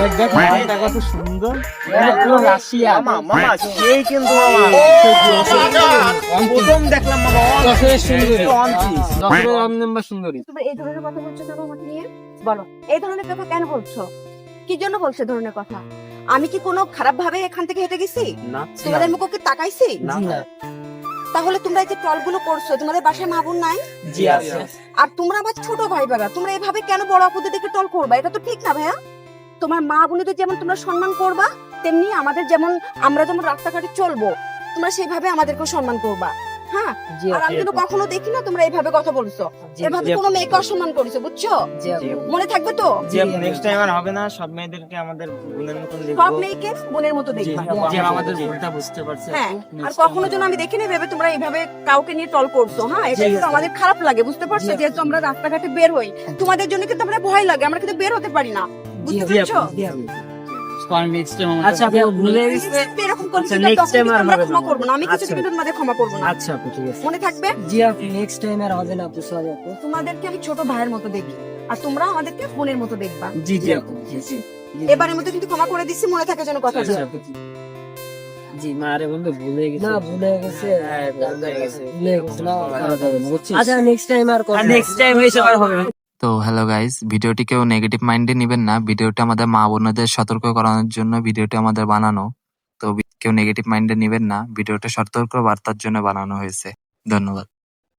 দেখ দেখ মালটা কত সুন্দর পুরো রাশিয়া মামা মামা সেই কিন্তু প্রথম দেখলাম মামা দশের সুন্দরী দশের এক নম্বর সুন্দরী এই ধরনের কথা বলছো কেন আমাকে নিয়ে বলো এই ধরনের কথা কেন বলছো কি জন্য বলছো ধরনের কথা আমি কি কোনো খারাপ ভাবে এখান থেকে হেঁটে গেছি না তোমাদের মুখে তাকাইছি না তাহলে তোমরা এই যে টলগুলো করছ তোমাদের বাসায় মা বোন নাই? জি আছে। আর তোমরা আমার ছোট ভাই বাবা তোমরা এভাবে কেন বড় আপুদের দিকে টল করবা? এটা তো ঠিক না ভাইয়া। তোমার মা বোনদের যেমন তোমরা সম্মান করবা তেমনি আমাদের যেমন আমরা যেমন রাস্তাঘাটে চলবো তোমরা সেভাবে আমাদেরকেও সম্মান করবা। হ্যাঁ আর আমি কিন্তু কখনো দেখি না তোমরা এইভাবে কথা বলছো। এভাবে কোনো মেয়েকে অসম্মান করেছ বুঝছ? মনে থাকবে তো? নেক্সট টাইম আর হবে না সব মেয়েদেরকে আমাদের বোনের মতন সব মেয়েকে বোনের মতো দেখবা। যে আমাদের ভুলটা বুঝতে পারছে। হ্যাঁ আর কখনো যেন আমি দেখিনি ভেবে তোমরা এইভাবে কাউকে নিয়ে টল করছ হ্যাঁ? এটা কিন্তু আমাদের খারাপ লাগে বুঝতে পারছ? যেহেতু আমরা রাস্তাঘাটে বের হই তোমাদের জন্য কিন্তু আমরা ভয় লাগে আমরা কিন্তু বের হতে পারি না। বুঝতে পারছ? আচ্ছা ভুলে গেছে। আচ্ছা, আর হবে ক্ষমা। না। আমি কিছু আচ্ছা। কিন্তু ক্ষমা করব না। আচ্ছা আপু ঠিক আছে। মনে থাকবে? জি আপু নেক্সট টাইম আর হবে না আপু সরি আপু। তোমাদেরকে আমি ছোট ভাইয়ের মতো দেখি আর তোমরা আমাদেরকে বোনের মতো দেখবা। জি জি আপু জি। জি এবারের মধ্যে কিন্তু ক্ষমা করে দিচ্ছি মনে থাকে যেন কথা জি। জি। বন্ধু ভুলে গেছে। না ভুলে গেছে। ভুলে গেছে। না করা যাবে না, বুঝছিস? আচ্ছা নেক্সট টাইম আর নেক্সট টাইম এসে আর হবে। তো হ্যালো গাইস ভিডিওটি কেউ নেগেটিভ মাইন্ডে নেবেন না। ভিডিওটি আমাদের মা বোনদের সতর্ক করানোর জন্য ভিডিওটি আমাদের বানানো। কেউ নেগেটিভ মাইন্ডে নেবেন না। ভিডিওটা সতর্ক বার্তার জন্য বানানো হয়েছে। ধন্যবাদ।